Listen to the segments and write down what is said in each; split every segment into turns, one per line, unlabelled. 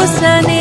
Rosane.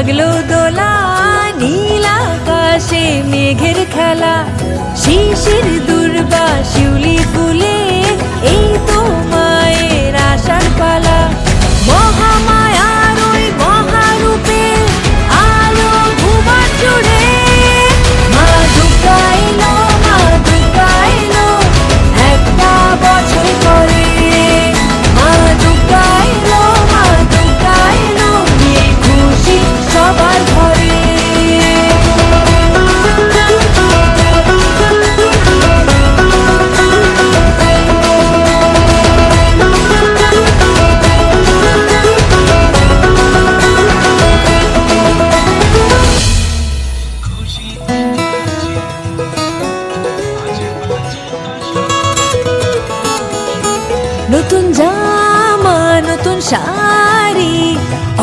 লাগল দোলা নীল আকাশে মেঘের খেলা শিশির দুর্বা শিউলি ফুল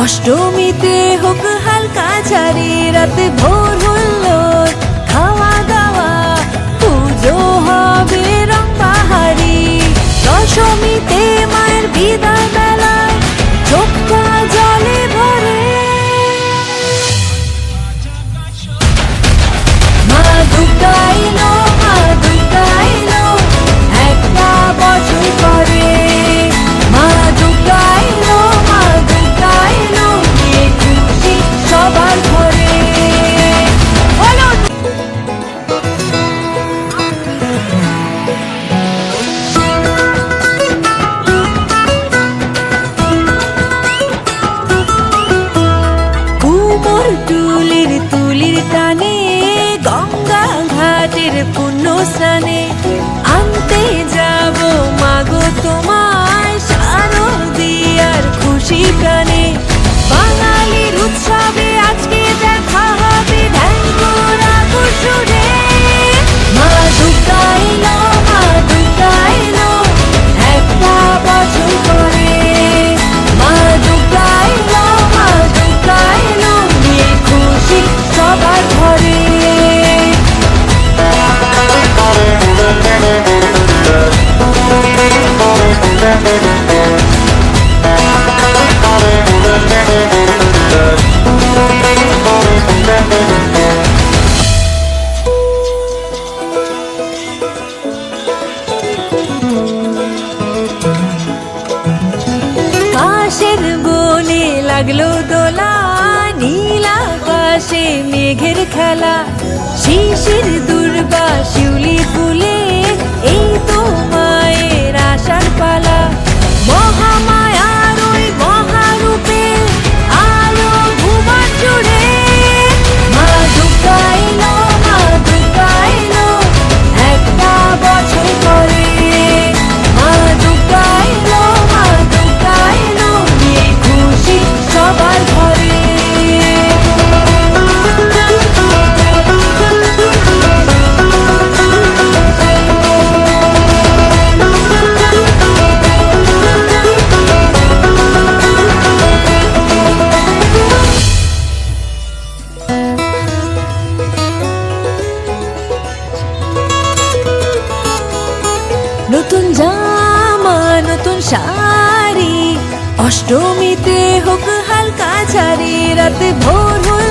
অষ্টমীতে হোক হালকা ঝাড়ে রাতে ভোর chicane লাগল দোলা নীল আকাশে মেঘের খেলা শিশির নতুন শাড়ি অষ্টমীতে হোক হালকা ছাড়ি রাতে ভোর হয়ে